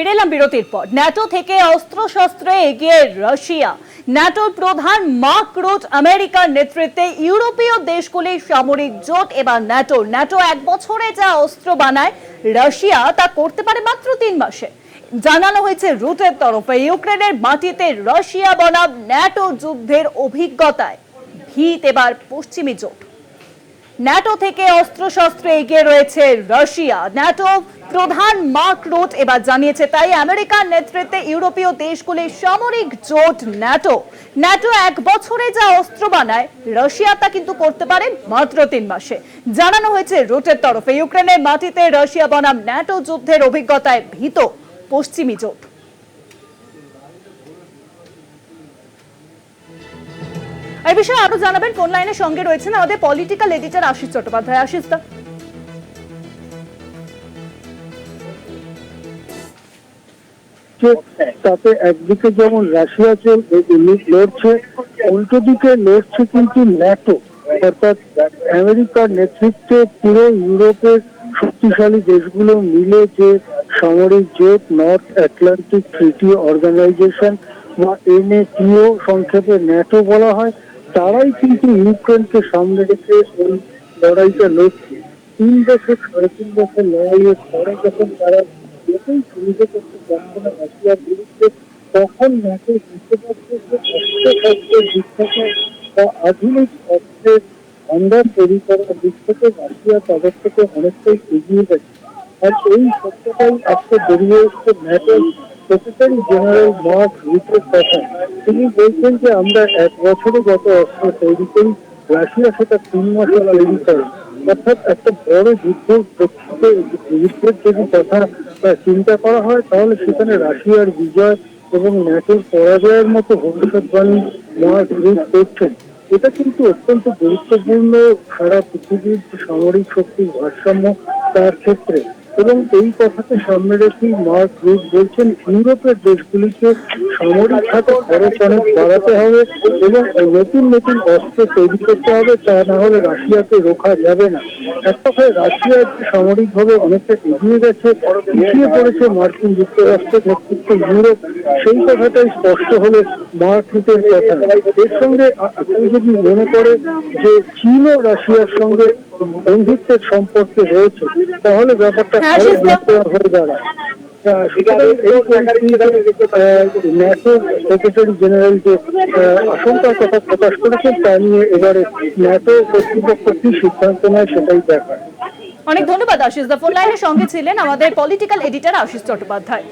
ফিরে বিরতির পর। ন্যাটো থেকে অস্ত্রশস্ত্রে এগিয়ে রাশিয়া। ন্যাটোর প্রধান মার্ক রুট আমেরিকার নেতৃত্বে ইউরোপীয় দেশগুলির সামরিক জোট। এবার ন্যাটো। ন্যাটো এক বছরে যা অস্ত্র বানায়, রাশিয়া তা করতে পারে মাত্র তিন মাসে। জানানো হয়েছে, রুটের তরফে ইউক্রেনের মাটিতে রাশিয়া বনাম ন্যাটো যুদ্ধের অভিজ্ঞতায়। ভিত এবার পশ্চিমী জোট। ন্যাটো থেকে অস্ত্রশস্ত্রে এগিয়ে রয়েছে রাশিয়া। ন্যাটো প্রধান মার্ক রোট এবার জানিয়েছে, তাই আমেরিকার নেতৃত্বে ইউরোপীয় দেশগুলির সামরিক জোট ন্যাটো। ন্যাটো এক বছরে যা অস্ত্র বানায়, রাশিয়া তা কিন্তু করতে পারে মাত্র তিন মাসে। জানানো হয়েছে রোটের তরফে, ইউক্রেনের মাটিতে রাশিয়া বনাম ন্যাটো যুদ্ধের অভিজ্ঞতায় ভীত পশ্চিমী জোট। এই বিষয়ে আরও জানাবেন, ফোন লাইনের সঙ্গে রয়েছেন আমাদের পলিটিক্যাল এডিটর আশিস চট্টোপাধ্যায়। আশিস দা। তাতে একদিকে যেমন রাশিয়া লড়ছে, উল্টো দিকে লড়ছে কিন্তু ন্যাটো অর্থাৎ আমেরিকার নেতৃত্বে পুরো ইউরোপের শক্তিশালী দেশগুলো মিলে যে সামরিক জোট নর্থ আটলান্টিক ট্রিটি অর্গানাইজেশন বা এনএটিও সংক্ষেপে ন্যাটো বলা হয় তারাই কিন্তু ইউক্রেনকে সামনে রেখে এই লড়াইটা লড়ছে। তিন বছর, সাড়ে তিন বছর লড়াইয়ের পরে যখন তারা যতই সুবিধা করতে পারছে না, রাশিয়ার বিরুদ্ধে তখন ন্যাটো বুঝতে পারছে যে অস্ত্রশস্ত্রের দিক থেকে বা আধুনিক অস্ত্রের ভান্ডার তৈরি করার দিক রাশিয়া তাদের থেকে অনেকটাই এগিয়ে গেছে। আর এই সত্যটাই আজকে বেরিয়ে এসছে ন্যাটোর সেক্রেটারি জেনারেল মার্ক রুটের কথা তিনি বলছেন যে আমরা এক বছরে যত অস্ত্র তৈরি করি, রাশিয়া সেটা তিন মাসে তৈরি করে। অর্থাৎ একটা বড় যুদ্ধের প্রেক্ষিতে যুদ্ধের যদি কথা চিন্তা করা হয়, তাহলে সেখানে রাশিয়ার বিজয় এবং ন্যাটোর পরাজয়ের মতো ভবিষ্যৎবাণী মার্ক রুট করছেন। এটা কিন্তু অত্যন্ত গুরুত্বপূর্ণ সারা পৃথিবীর সামরিক শক্তির ভারসাম্য তার ক্ষেত্রে। এবং এই কথাকে সামনে রেখেই মার্ক রুট বলছেন, ইউরোপের দেশগুলিকে সামরিক খাতে খরচ অনেক বাড়াতে হবে এবং নতুন নতুন অস্ত্র তৈরি করতে হবে, তা না হলে রাশিয়াকে রোখা যাবে না। এক কথায়, রাশিয়া সামরিকভাবে অনেকটা এগিয়ে গেছে, পিছিয়ে পড়েছে মার্কিন যুক্তরাষ্ট্রের নেতৃত্ব ইউরোপ। সেই কথাটাই স্পষ্ট হলো মার্ক রুটের কথা। এর সঙ্গে আপনি যদি মনে করে যে চীন ও রাশিয়ার সঙ্গে বন্ধুত্বের সম্পর্কে রয়েছে তাহলে ব্যাপারটা হ্যাঁ, আরও। হয়ে দাঁড়ায়। ন্যাটো সেক্রেটারি জেনারেল যে আশঙ্কার কথা প্রকাশ করেছেন তা নিয়ে এবারে ন্যাটো কর্তৃপক্ষ কি সিদ্ধান্ত নেয় সেটাই দেখার অনেক ধন্যবাদ আশিস দা। ফোন লাইনের সঙ্গে ছিলেন আমাদের পলিটিক্যাল এডিটর আশিস চট্টোপাধ্যায়।